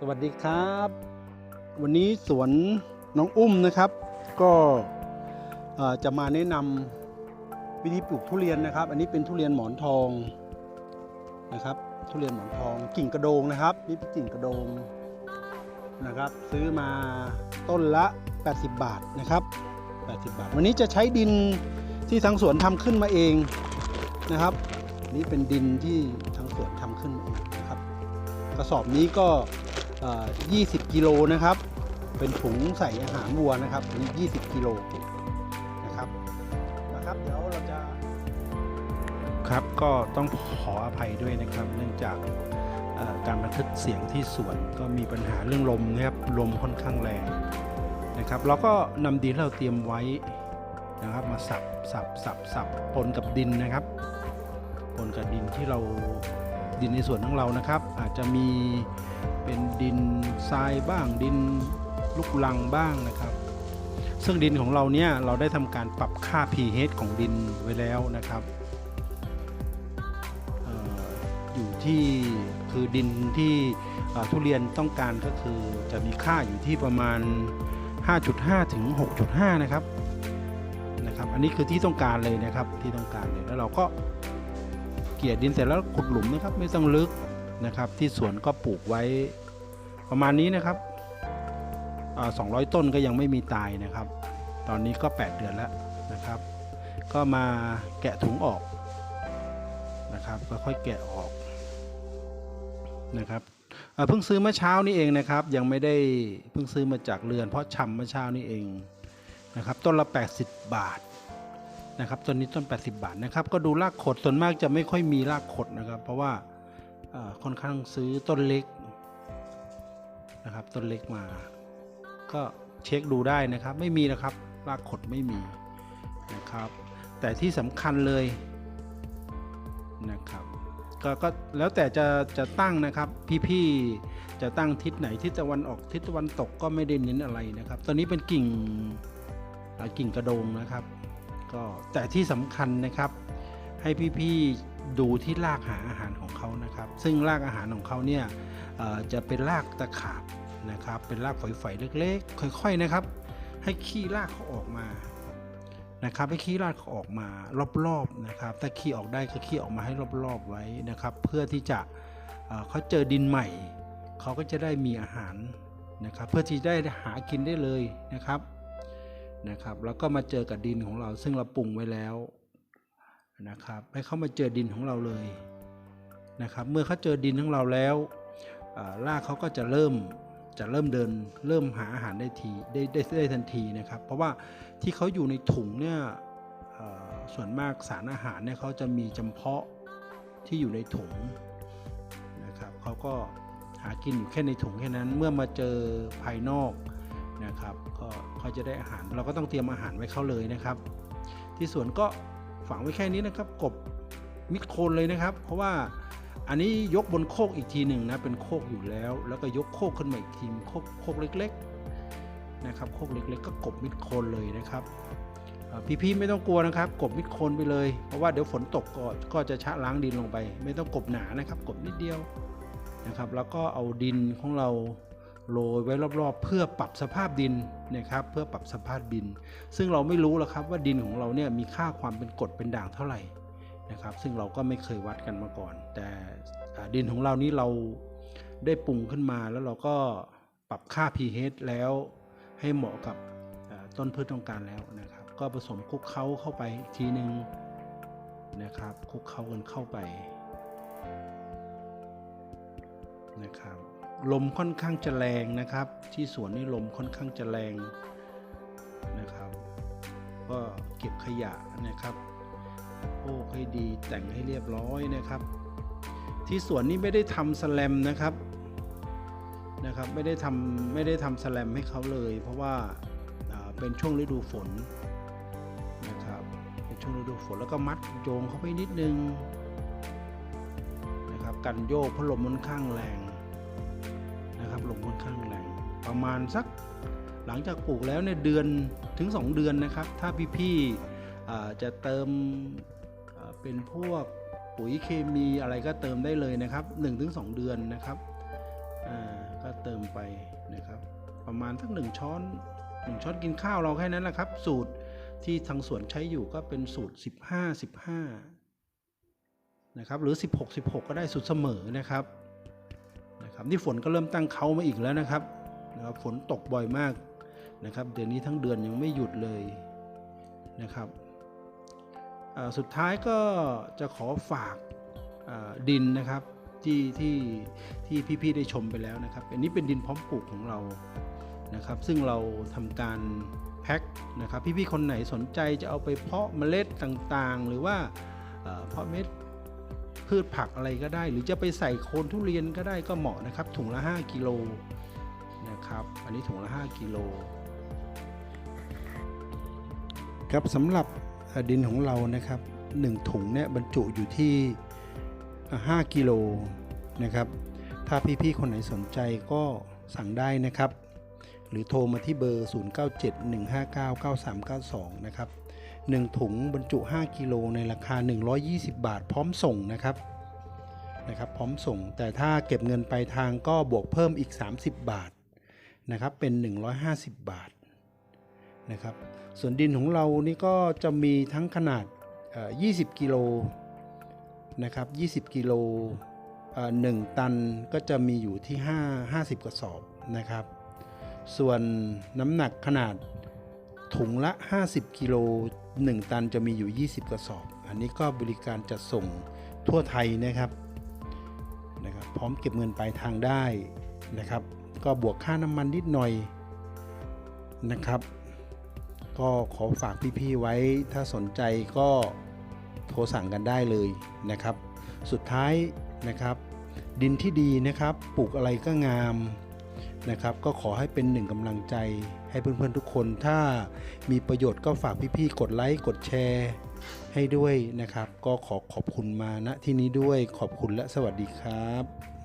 สวัสดีครับ วันนี้สวนน้องอุ้มนะครับ ก็จะมาแนะนำวิธีปลูกทุเรียนนะครับ อันนี้เป็นทุเรียนหมอนทองนะครับ ทุเรียนหมอนทองกิ่งกระโดงนะครับ นี่เป็นกิ่งกระโดงนะครับ ซื้อมาต้นละ 80 บาทนะครับ 80 บาท วันนี้จะใช้ดินที่ทางสวนทำขึ้นมาเองนะครับ นี่เป็นดินที่ทางสวนทำขึ้นมาเองนะครับ กระสอบนี้ก็ 20 กิโลนะครับ เป็นถุงใส่อาหารวัวนะครับอันนี้ 20 กิโลนะครับนะครับเดี๋ยวเราจะครับก็ต้องขออภัยด้วยนะครับ เนื่องจากการบันทึกเสียงที่สวนก็มีปัญหาเรื่องลมนะครับลมค่อนข้างแรงนะครับเราก็นำดินที่เราเตรียมไว้นะครับมาสับสับสับสับปนกับดินนะครับปนกับดินที่เราดินในสวนของเรานะครับ อาจจะมี เป็นดินทรายบ้างดินลูกลังบ้างนะครับ ซึ่งดินของเราเนี่ยเราได้ทำการปรับค่า pH ของดินไว้แล้วนะครับออยู่ที่คือดินที่ทุเรียนต้องการก็คือจะมีค่าอยู่ที่ประมาณ 5.5 ถึง 6.5 นะครับนะครับอันนี้คือที่ต้องการเลยนะครับที่ต้องการเลยแล้วเราก็เกลี่ยดินเสร็จแล้วขุดหลุมนะครับ ไม่ต้องลึก นะครับ ที่สวนก็ปลูกไว้ประมาณนี้นะครับอา200ต้นก็ยังไม่มีตายนะครับ ตอนนี้ก็ 8 เดือนแล้วนะครับ ก็มาแกะถุงออกนะครับค่อยๆแกะออกนะครับเพิ่งซื้อเมื่อเช้านี้เองนะครับ ยังไม่ได้เพิ่งซื้อมาจากเรือน เพราะชำเมื่อเช้านี้เองนะครับ ต้นละ 80 บาทนะครับต้นนี้ต้น 80 บาทนะครับ ก็ดูรากขดส่วนมากจะไม่ค่อยมีรากขดนะครับ เพราะว่า ค่อนข้างซื้อต้นเล็กนะครับต้นเล็กมา ก็เช็คดูได้นะครับ ไม่มีนะครับรากขดไม่มีนะครับ แต่ที่สำคัญเลยนะครับก็ก็แล้วแต่จะจะตั้งนะครับพี่ๆจะตั้งทิศไหนทิศตะวันออกทิศตะวันตกก็ไม่ได้เน้นอะไรนะครับ ตอนนี้เป็นกิ่งกิ่งกระโดงนะครับ ก็แต่ที่สำคัญนะครับให้พี่ๆ ดูที่รากหาอาหารของเขานะครับ ซึ่งรากอาหารของเขาเนี่ยจะเป็นรากตะขาบนะครับ เป็นรากฝอยๆเล็ก ๆ ค่อยๆนะครับ ให้ขี้รากเขาออกมานะครับให้ขี้รากเขาออกมารอบๆนะครับ ถ้าขี้ออกได้ก็ขี้ออกมาให้รอบๆไว้นะครับ เพื่อที่จะเขาเจอดินใหม่ เขาก็จะได้มีอาหารนะครับ เพื่อที่ได้หากินได้เลยนะครับนะครับ แล้วก็มาเจอกับดินของเราซึ่งเราปรุงไว้แล้ว นะครับให้เขามาเจอดินของเราเลยนะครับ เมื่อเขาเจอดินของเราแล้วอ่ารากเขาก็จะเริ่มจะเริ่มเดินเริ่มหาอาหารได้ทีได้ได้ได้ทันทีนะครับ เพราะว่าที่เขาอยู่ในถุงเนี่ยส่วนมากสารอาหารเนี่ยเขาจะมีจำเพาะที่อยู่ในถุงนะครับเขาก็หากินอยู่แค่ในถุงแค่นั้นเมื่อมาเจอภายนอกนะครับ ก็เขาจะได้อาหารเราก็ต้องเตรียมอาหารไว้เขาเลยนะครับ ที่สวนก็ ฝังไว้แค่นี้นะครับกบมิดโคนเลยนะครับ เพราะว่าอันนี้ยกบนโคกอีกทีหนึ่งนะเป็นโคกอยู่แล้ว แล้วก็ยกโคกขึ้นมาอีกทีโคกโคกเล็กๆนะครับโคกเล็ก ๆ ก็กบมิดโคนเลยนะครับพี่ๆไม่ต้องกลัวนะครับ กบมิดโคนไปเลย เพราะว่าเดี๋ยวฝนตกก็ก็จะชะล้างดินลงไป ไม่ต้องกบหนานะครับ กบนิดเดียวนะครับ แล้วก็เอาดินของเรา โรยไว้รอบๆ เพื่อปรับสภาพดินนะครับเพื่อปรับสภาพดิน ซึ่งเราไม่รู้หรอกครับว่าดินของเราเนี่ยมีค่าความเป็นกรดเป็นด่างเท่าไหร่นะครับ ซึ่งเราก็ไม่เคยวัดกันมาก่อน แต่ดินของเรานี้เราได้ปรุงขึ้นมาแล้วเราก็ปรับค่า pH แล้วให้เหมาะกับต้นพืชต้องการแล้วนะครับ ก็ผสมคลุกเคล้าเข้าไปทีหนึ่งนะครับคลุกเคล้ากันเข้าไปนะครับ ลมค่อนข้างจะแรงนะครับ ที่สวนนี่ลมค่อนข้างจะแรงนะครับ ก็เก็บขยะนะครับโอ้ให้ดีแต่งให้เรียบร้อยนะครับ ที่สวนนี่ไม่ได้ทำสแลมนะครับนะครับไม่ได้ทำไม่ได้ทำสแลมให้เขาเลย เพราะว่าาเป็นช่วงฤดูฝนนะครับเป็นช่วงฤดูฝนแล้วก็มัดโยงเข้าไปนิดนึงนะครับกันโยกเพราะลมมันข้างแรง ลมค่อนข้างแรงประมาณสักหลังจากปลูกแล้วเนี่ยเดือนถึง 2 เดือนนะครับ ถ้าพี่ๆอ่จะเติมเป็นพวกปุ๋ยเคมีอะไรก็เติมได้เลยนะครับ 1-2 เดือนนะครับก็เติมไปนะครับ ประมาณสักหนึ่งช้อนหนึ่งช้อนกินข้าวเราแค่นั้นแหละครับ สูตรที่ทางสวนใช้อยู่ก็เป็นสูตร 15 15นะครับหรือ 16 16 ก็ได้สูตรเสมอนะครับ ครับนี่ฝนก็เริ่มตั้งเขามาอีกแล้วนะครับนะครับ ฝนตกบ่อยมากนะครับ เดือนนี้ทั้งเดือนยังไม่หยุดเลยนะครับสุดท้ายก็จะขอฝากดินนะครับที่ที่ที่พี่ๆได้ชมไปแล้วนะครับ อันนี้เป็นดินพร้อมปลูกของเรานะครับ ซึ่งเราทำการแพ็คนะครับ พี่ๆคนไหนสนใจจะเอาไปเพาะเมล็ดต่างๆ หรือว่าเพาะเม็ด พืชผักอะไรก็ได้ หรือจะไปใส่โคนทุเรียนก็ได้ก็เหมาะนะครับ ถุงละ 5กิโลนะครับ อันนี้ถุงละ 5กิโลครับสำหรับดินของเรานะครับ 1 ถุงเนี่ยบรรจุอยู่ที่ 5กิโลนะครับ ถ้าพี่ๆคนไหนสนใจก็สั่งได้นะครับ หรือโทรมาที่เบอร์ 0971599392 นะครับ 1 ถุงบรรจุ 5 กิโลในราคา 120 บาท พร้อมส่งนะครับนะครับ พร้อมส่ง แต่ถ้าเก็บเงินปลายทางก็บวกเพิ่มอีก 30 บาทนะครับ เป็น 150 บาทนะครับ ส่วนดินของเรานี่ก็จะมีทั้งขนาด 20 กิโลนะครับ 20 กิโลเอ่อ1ตันก็จะมีอยู่ที่ 5 50 กระสอบนะครับ ส่วนน้ำหนักขนาดถุงละ 50 กิโล 1 ตันจะมีอยู่ 20 กระสอบ อันนี้ก็บริการจัดส่งทั่วไทยนะครับนะครับ พร้อมเก็บเงินปลายทางได้นะครับ ก็บวกค่าน้ำมันนิดหน่อยนะครับ ก็ขอฝากพี่ๆไว้ถ้าสนใจก็โทรสั่งกันได้เลยนะครับ สุดท้ายนะครับ ดินที่ดีนะครับ ปลูกอะไรก็งาม นะครับ ก็ขอให้เป็นหนึ่งกำลังใจ ให้เพื่อนๆทุกคน ถ้ามีประโยชน์ก็ฝากพี่ๆกดไลค์กดแชร์ให้ด้วยนะครับ ก็ขอขอบคุณมาณที่นี้ด้วยขอบคุณและสวัสดีครับ